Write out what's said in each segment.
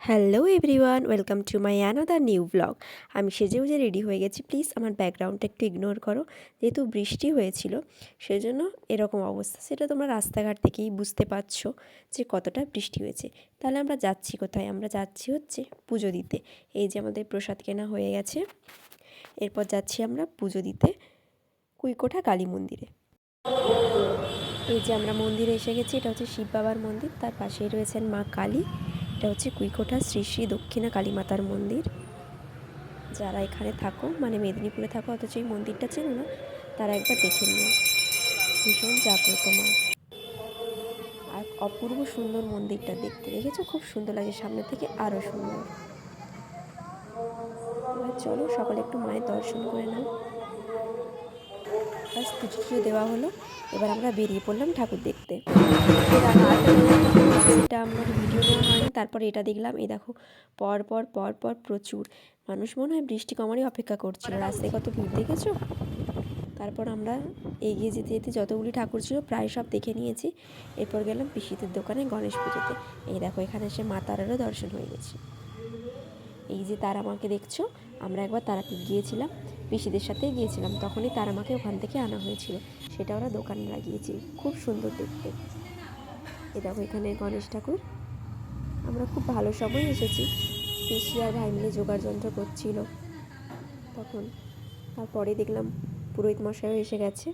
Hello everyone welcome to my another new blog আমি সেজে উজে ready হয়ে গেছি প্লিজ আমার ব্যাকগ্রাউন্ডটা একটু ইগনোর করো। যেহেতু বৃষ্টি হয়েছিল, সেজন্য এরকম অবস্থা। সেটা তোমরা রাস্তাঘাট থেকেই বুঝতে পারছ যে কতটা বৃষ্টি হয়েছে। তাহলে আমরা যাচ্ছি কোথায়? আমরা যাচ্ছি হচ্ছে পুজো দিতে। এই যে আমাদের প্রসাদ কেনা হয়ে গেছে। এরপর যাচ্ছি আমরা পুজো দিতে কুইকোঠা কালী মন্দিরে। এই যে আমরা মন্দিরে এসে গেছি, এটা হচ্ছে শিব বাবার মন্দির। তার পাশেই রয়েছেন মা কালী। এটা হচ্ছে কুইকোঠা শ্রী শ্রী দক্ষিণা কালী মাতার মন্দির। যারা এখানে থাকো মানে মেদিনীপুরে থাকো, অথচ এই মন্দিরটা চেনো না, তারা একবার দেখে নিও। ভীষণ জাগ্রত মা। আর অপূর্ব সুন্দর মন্দিরটা দেখতে। দেখেছ? খুব সুন্দর লাগে সামনে থেকে আরও সুন্দর। এবার চলো, সকালে একটু মায়ের দর্শন করে নাও। ব্যাস পুজো দেওয়া হলো। এবার আমরা বেরিয়ে পড়লাম ঠাকুর দেখতে। এটা আমার ভিডিও নেওয়া তারপরে এটা দেখলাম, এই দেখো, পর পর পর পর প্রচুর। মানুষ মনে হয় বৃষ্টি কমারই অপেক্ষা করছিল। রাস্তায় কত ভিড় দেখেছ? তারপর আমরা এগিয়ে যেতে যেতে যতগুলি ঠাকুর ছিল, প্রায় সব দেখে নিয়েছি। এরপর গেলাম পিসিদের দোকানে গণেশ পুজোতে। এই দেখো, এখানে এসে মা তারারও দর্শন হয়ে গেছে। এই যে তারা মাকে দেখছ, আমরা একবার তারাপীঠ গিয়েছিলাম, পিসিদের সাথে গিয়েছিলাম। তখনই তারা মাকে ওখান থেকে আনা হয়েছিল। সেটা ওরা দোকানে লাগিয়েছে খুব সুন্দর দেখতে। এ দেখো এখানে গণেশ ঠাকুর। আমরা খুব ভালো সময় এসেছি। পিসি আর ভাই মিলে জোগাড় যন্ত্র করছিল। তখন তারপরে দেখলাম পুরোহিত মশাইও এসে গেছে।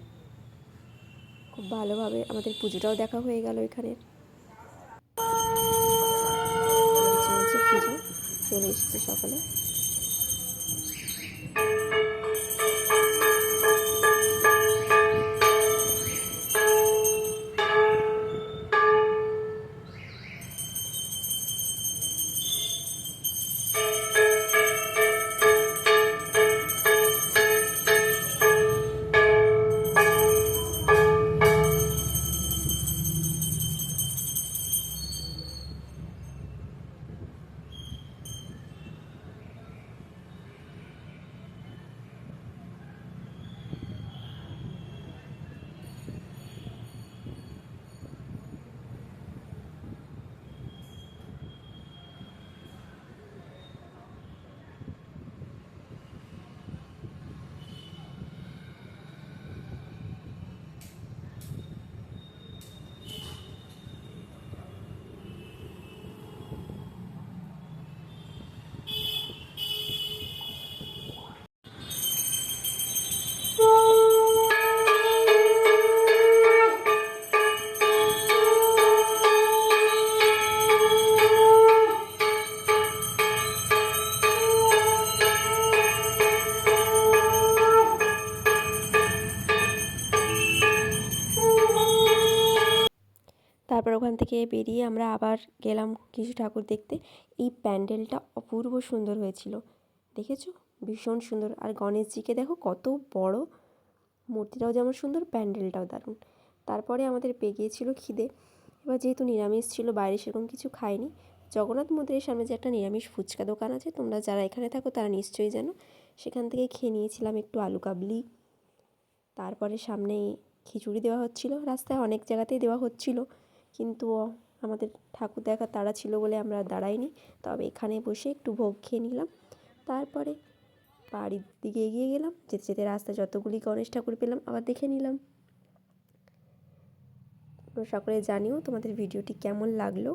খুব ভালোভাবে আমাদের পুজোটাও দেখা হয়ে গেল এখানে। চলে এসেছে সকালে। তারপর ওখান থেকে বেরিয়ে আমরা আবার গেলাম কিছু ঠাকুর দেখতে। এই প্যান্ডেলটা অপূর্ব সুন্দর হয়েছিল। দেখেছ? ভীষণ সুন্দর। আর গণেশজিকে দেখো, কত বড় মূর্তিটাও যেমন সুন্দর, প্যান্ডেলটাও দারুণ। তারপরে আমাদের পেয়ে গিয়েছিল খিদে। এবার যেহেতু নিরামিষ ছিল, বাইরে সেরকম কিছু খাইনি। জগন্নাথ মন্দিরের সামনে যে একটা নিরামিষ ফুচকা দোকান আছে, তোমরা যারা এখানে থাকো তারা নিশ্চয়ই জানো। সেখান থেকে খেয়ে নিয়েছিলাম একটু আলু কাবলি। তারপরে সামনে খিচুড়ি দেওয়া হচ্ছিল। রাস্তায় অনেক জায়গাতেই দেওয়া হচ্ছিল। কিন্তু আমাদের ঠাকুর দেখা তাড়া ছিল বলে আমরা দাঁড়াইনি। তবে এখানে বসে একটু ভোগ খেয়ে নিলাম। তারপরে বাড়ির দিকে এগিয়ে গেলাম। যেতে যেতে রাস্তায় যতগুলি গণেশ ঠাকুর পেলাম, আবার দেখে নিলাম। সকলে জানিও তোমাদের ভিডিওটি কেমন লাগল।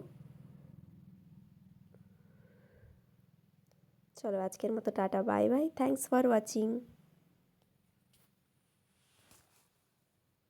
চলো আজকের মতো tata, bye bye. Thanks for watching